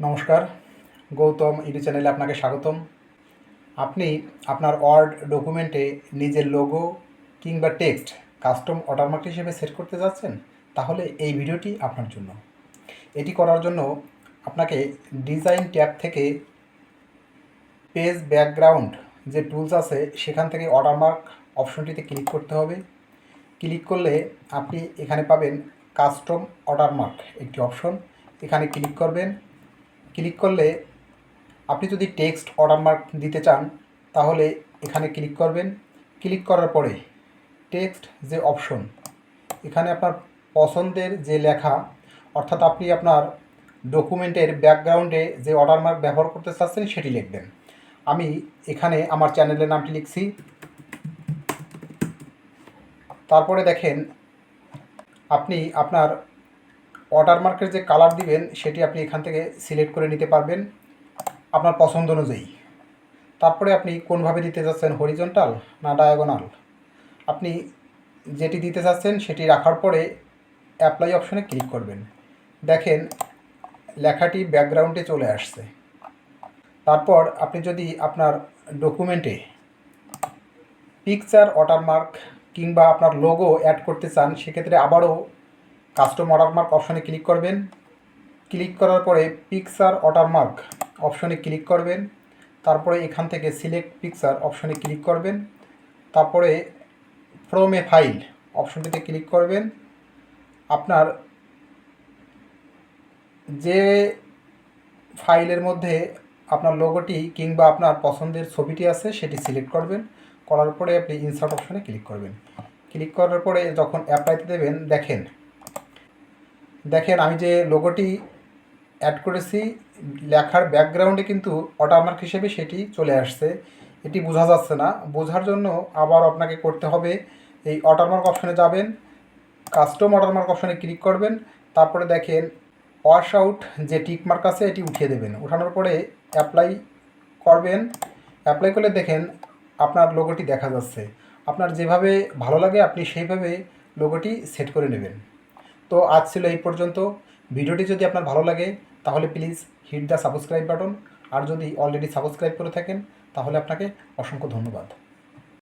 নমস্কার, গৌতম ইউটিউব চ্যানেলে আপনাকে স্বাগতম। আপনি আপনার ওয়ার্ড ডকুমেন্টে নিজের লোগো কিংবা টেক্সট কাস্টম ওয়াটারমার্ক হিসেবে সেট করতে যাচ্ছেন, তাহলে এই ভিডিওটি আপনার জন্য। এটি করার জন্য আপনাকে ডিজাইন ট্যাব থেকে পেজ ব্যাকগ্রাউন্ড যে টুলস আছে, সেখান থেকে ওয়াটারমার্ক অপশনটিতে ক্লিক করতে হবে। ক্লিক করলে আপনি এখানে পাবেন কাস্টম ওয়াটারমার্ক একটি অপশন। এখানে ক্লিক করবেন। ক্লিক করলে আপনি যদি টেক্সট ওয়াটারমার্ক দিতে চান, তাহলে এখানে ক্লিক করবেন। ক্লিক করার পরে টেক্সট যে অপশন, এখানে আপনার পছন্দের যে লেখা, অর্থাৎ আপনি আপনার ডকুমেন্টের ব্যাকগ্রাউন্ডে যে ওয়াটারমার্ক ব্যবহার করতে চাচ্ছেন সেটি লিখবেন। আমি এখানে আমার চ্যানেলের নামটি লিখছি। তারপরে দেখেন, আপনি আপনার ওয়াটারমার্কের যে কালার দিবেন, সেটি আপনি এখান থেকে সিলেক্ট করে নিতে পারবেন আপনার পছন্দ অনুযায়ী। তারপরে আপনি কোনভাবে দিতে চাচ্ছেন হরিজন্টাল না ডায়াগোনাল আপনি যেটি দিতে চাচ্ছেন সেটি রাখার পরে অ্যাপ্লাই অপশনে ক্লিক করবেন। দেখেন, লেখাটি ব্যাকগ্রাউন্ডে চলে আসছে। তারপর আপনি যদি আপনার ডকুমেন্টে পিকচার ওয়াটারমার্ক কিংবা আপনার লোগো অ্যাড করতে চান, সেক্ষেত্রে আবারও কাস্টম ওয়াটারমার্ক অপশনে ক্লিক করবেন। ক্লিক করার পরে পিকচার ওয়াটারমার্ক অপশনে ক্লিক করবেন। তারপরে এখান থেকে সিলেক্ট পিকচার অপশনে ক্লিক করবেন। তারপরে ফ্রম এ ফাইল অপশনটিতে ক্লিক করবেন। আপনার যে ফাইলের মধ্যে আপনার লোগোটি কিংবা আপনার পছন্দের ছবিটি আছে, সেটি সিলেক্ট করবেন। করার পরে আপনি ইনসার্ট অপশনে ক্লিক করবেন। ক্লিক করার পরে যখন অ্যাপ্লাইতে দেবেন, দেখেন দেখেন, আমি যে লোগোটি অ্যাড করেছি, লেখার ব্যাকগ্রাউন্ডে কিন্তু ওয়াটারমার্ক হিসেবে সেটি চলে আসছে। এটি বোঝা যাচ্ছে না। বোঝার জন্য আবার আপনাকে করতে হবে, এই ওয়াটারমার্ক অপশনে যাবেন কাস্টম ওয়াটারমার্ক অপশনে ক্লিক করবেন, তারপরে দেখেন ওয়াশ আউট যে টিকমার্ক আছে, এটি উঠিয়ে দেবেন। উঠানোর পরে অ্যাপ্লাই করবেন। অ্যাপ্লাই করলে দেখেন, আপনার লোগোটি দেখা যাচ্ছে। আপনার যেভাবে ভালো লাগে, আপনি সেইভাবে লোগোটি সেট করে নেবেন। তো আজ ছিল এই পর্যন্ত। ভিডিওটি যদি আপনার ভালো লাগে, তাহলে please hit the subscribe button আর যদি অলরেডি সাবস্ক্রাইব করে থাকেন, তাহলে আপনাকে অসংখ্য ধন্যবাদ।